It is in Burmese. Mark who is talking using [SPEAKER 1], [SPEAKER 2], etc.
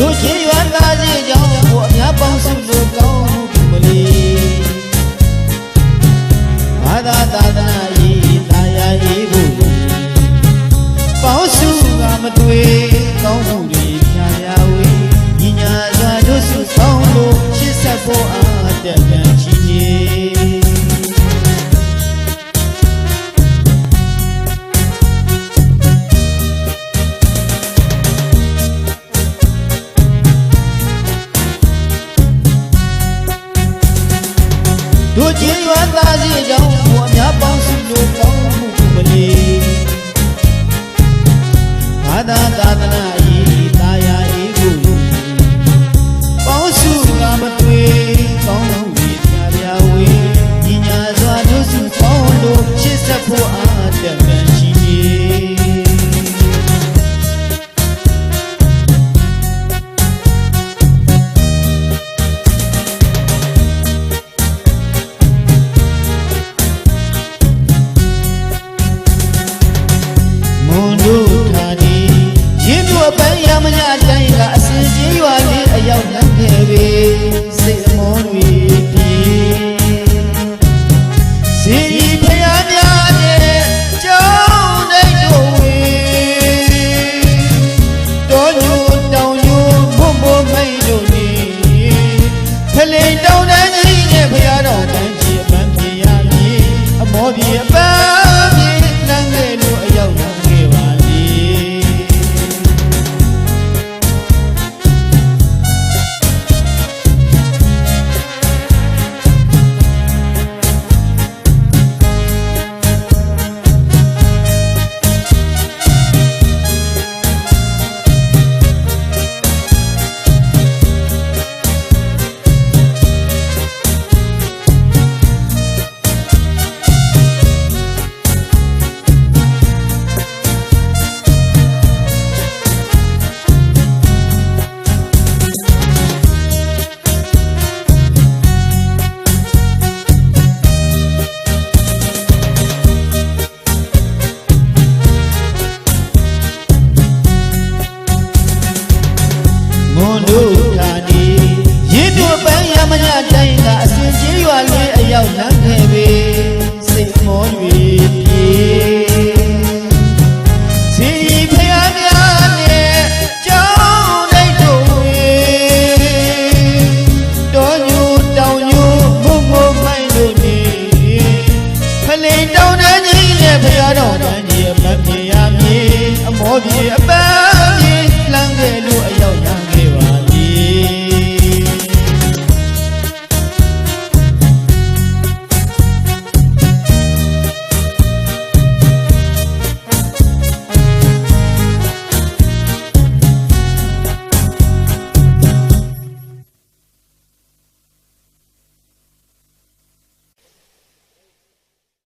[SPEAKER 1] よし。 လူချင်းရွမ်းသားစီကြောင့်ကိုအများပေါင်းစုမျိုးပေါင်းမှုမလီဘာသာ മോദിയെ Yeah.